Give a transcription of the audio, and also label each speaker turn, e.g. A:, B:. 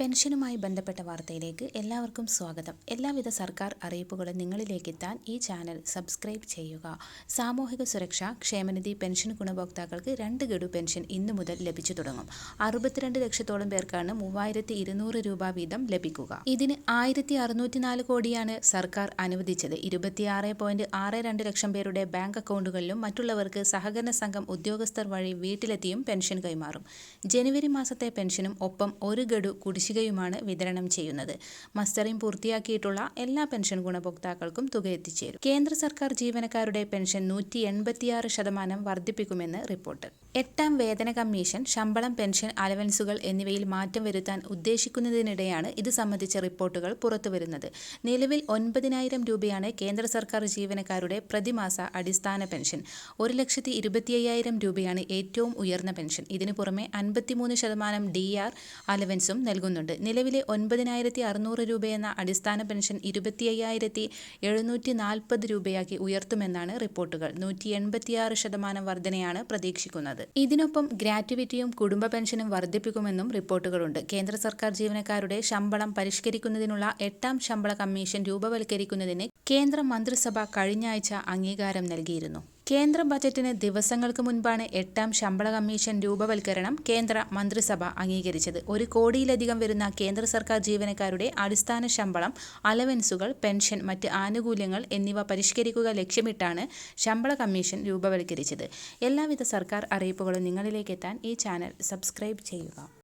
A: പെൻഷനുമായി ബന്ധപ്പെട്ട വാർത്തയിലേക്ക് എല്ലാവർക്കും സ്വാഗതം. എല്ലാവിധ സർക്കാർ അറിയിപ്പുകളും നിങ്ങളിലേക്ക് എത്താൻ ഈ ചാനൽ സബ്സ്ക്രൈബ് ചെയ്യുക. സാമൂഹിക സുരക്ഷ ക്ഷേമനിധി പെൻഷൻ ഗുണഭോക്താക്കൾക്ക് രണ്ട് ഗഡു പെൻഷൻ ഇന്നു മുതൽ ലഭിച്ചു തുടങ്ങും. അറുപത്തിരണ്ട് ലക്ഷത്തോളം പേർക്കാണ് മൂവായിരത്തി ഇരുന്നൂറ് രൂപ വീതം ലഭിക്കുക. ഇതിന് ആയിരത്തി കോടിയാണ് സർക്കാർ അനുവദിച്ചത്. ഇരുപത്തിയാറ് പോയിന്റ് ആറ് രണ്ട് ലക്ഷം പേരുടെ ബാങ്ക് അക്കൗണ്ടുകളിലും മറ്റുള്ളവർക്ക് സഹകരണ സംഘം ഉദ്യോഗസ്ഥർ വഴി വീട്ടിലെത്തിയും പെൻഷൻ കൈമാറും. ജനുവരി മാസത്തെ പെൻഷനും ഒപ്പം ഒരു ഗഡു കുടിശ്ശിക കുടിശ്ശികയുമാണ് വിതരണം ചെയ്യുന്നത്. മസ്റ്ററിംഗ് പൂർത്തിയാക്കിയിട്ടുള്ള എല്ലാ പെൻഷൻ ഗുണഭോക്താക്കൾക്കും തുക എത്തിച്ചേരും. കേന്ദ്ര സർക്കാർ ജീവനക്കാരുടെ പെൻഷൻ നൂറ്റി എൺപത്തിയാറ് ശതമാനം വർദ്ധിപ്പിക്കുമെന്ന് റിപ്പോർട്ട്. എട്ടാം വേതന കമ്മീഷൻ ശമ്പളം പെൻഷൻ അലവൻസുകൾ എന്നിവയിൽ മാറ്റം വരുത്താൻ ഉദ്ദേശിക്കുന്നതിനിടെയാണ് ഇത് സംബന്ധിച്ച റിപ്പോർട്ടുകൾ പുറത്തുവരുന്നത്. നിലവിൽ ഒൻപതിനായിരം രൂപയാണ് കേന്ദ്ര സർക്കാർ ജീവനക്കാരുടെ പ്രതിമാസ അടിസ്ഥാന പെൻഷൻ. ഒരു ലക്ഷത്തി ഇരുപത്തി അയ്യായിരം രൂപയാണ് ഏറ്റവും ഉയർന്ന പെൻഷൻ. ഇതിനു പുറമെ അൻപത്തിമൂന്ന് ശതമാനം ഡി ആർ അലവൻസും നൽകുന്നുണ്ട്. നൽകുന്നുണ്ട് നിലവിലെ ഒൻപതിനായിരത്തി അറുന്നൂറ് രൂപയെന്ന അടിസ്ഥാന പെൻഷൻ ഇരുപത്തി അയ്യായിരത്തി എഴുന്നൂറ്റി നാൽപ്പത് രൂപയാക്കി ഉയർത്തുമെന്നാണ് റിപ്പോർട്ടുകൾ. നൂറ്റി എൺപത്തിയാറ് ശതമാനം വർധനയാണ് പ്രതീക്ഷിക്കുന്നത്. ഇതിനൊപ്പം ഗ്രാറ്റുവിറ്റിയും കുടുംബ പെൻഷനും വർദ്ധിപ്പിക്കുമെന്നും റിപ്പോർട്ടുകളുണ്ട്. കേന്ദ്ര സർക്കാർ ജീവനക്കാരുടെ ശമ്പളം പരിഷ്കരിക്കുന്നതിനുള്ള എട്ടാം ശമ്പള കമ്മീഷൻ രൂപവൽക്കരിക്കുന്നതിന് കേന്ദ്ര മന്ത്രിസഭ കഴിഞ്ഞ ആഴ്ച അംഗീകാരം നൽകിയിരുന്നു. കേന്ദ്ര ബജറ്റിന് ദിവസങ്ങൾക്ക് മുൻപാണ് എട്ടാം ശമ്പള കമ്മീഷൻ രൂപവൽക്കരണം കേന്ദ്ര മന്ത്രിസഭ അംഗീകരിച്ചത്. ഒരു കോടിയിലധികം വരുന്ന കേന്ദ്ര സർക്കാർ ജീവനക്കാരുടെ അടിസ്ഥാന ശമ്പളം അലവൻസുകൾ പെൻഷൻ മറ്റ് ആനുകൂല്യങ്ങൾ എന്നിവ പരിഷ്കരിക്കുക ലക്ഷ്യമിട്ടാണ് ശമ്പള കമ്മീഷൻ രൂപവൽക്കരിച്ചത്. എല്ലാവിധ സർക്കാർ അറിയിപ്പുകളും നിങ്ങളിലേക്ക് എത്താൻ ഈ ചാനൽ സബ്സ്ക്രൈബ് ചെയ്യുക.